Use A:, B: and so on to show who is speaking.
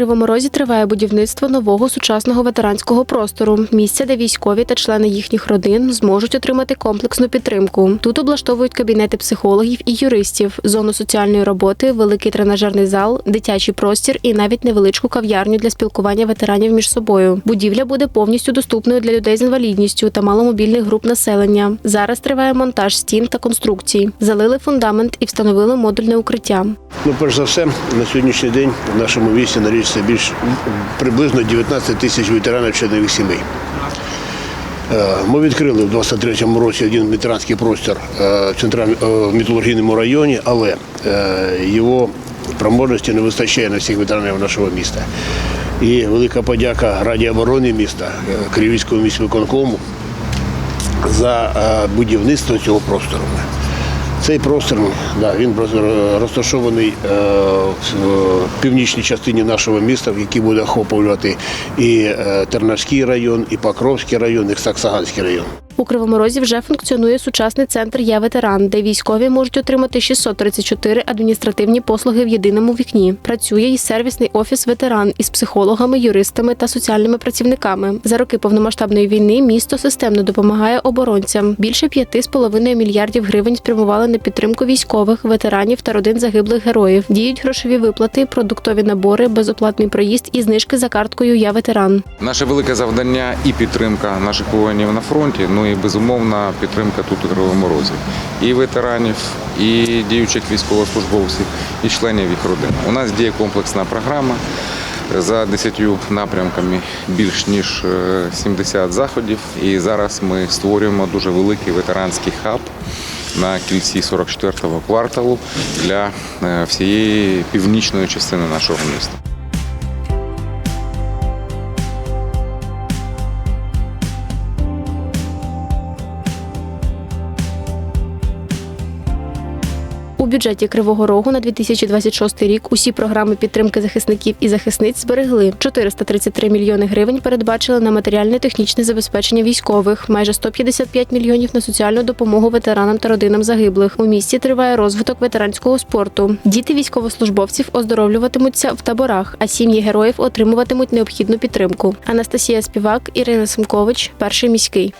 A: Кривому Розі триває будівництво нового сучасного ветеранського простору, місця, де військові та члени їхніх родин зможуть отримати комплексну підтримку. Тут облаштовують кабінети психологів і юристів, зону соціальної роботи, великий тренажерний зал, дитячий простір і навіть невеличку кав'ярню для спілкування ветеранів між собою. Будівля буде повністю доступною для людей з інвалідністю та маломобільних груп населення. Зараз триває монтаж стін та конструкцій. Залили фундамент і встановили модульне укриття.
B: Ну, перш за все, на сьогоднішній день в нашому місті налічується більш приблизно 19 тисяч ветеранів членових сімей. Е, Ми відкрили в 23-му році один ветеранський простір е, в е, металургійному районі, але його спроможності не вистачає на всіх ветеранів нашого міста. І велика подяка Раді оборони міста, Кривійському міськвиконкому за будівництво цього простору. Цей простір да, він розташований е, в північній частині нашого міста, який буде охоплювати і е, Тернавський район, і Покровський район, і Саксаганський район.
A: У Кривому Розі вже функціонує сучасний центр Я ветеран, де військові можуть отримати 634 адміністративні послуги в єдиному вікні. Працює і сервісний офіс ветеран із психологами, юристами та соціальними працівниками. За роки повномасштабної війни місто системно допомагає оборонцям. Більше 5,5 мільярдів гривень спрямували на підтримку військових, ветеранів та родин загиблих героїв. Діють грошові виплати, продуктові набори, безоплатний проїзд і знижки за карткою Я ветеран.
C: Наше велике завдання і підтримка наших воїнів на фронті, ну і безумовна підтримка тут у Кривому Розі. І ветеранів, і діючих військовослужбовців, і членів їх родин. У нас діє комплексна програма за 10 напрямками більш ніж е, 70 заходів. І зараз ми створюємо дуже великий ветеранський хаб на кільці 44-го кварталу для е, всієї північної частини нашого міста.
A: У бюджеті Кривого Рогу на 2026 рік усі програми підтримки захисників і захисниць зберегли. 433 мільйони гривень передбачили на матеріально-технічне забезпечення військових, майже 155 мільйонів на соціальну допомогу ветеранам та родинам загиблих. У місті триває розвиток ветеранського спорту. Діти військовослужбовців оздоровлюватимуться в таборах, а сім'ї героїв отримуватимуть необхідну підтримку. Анастасія Співак, Ірина Семкович, перший міський.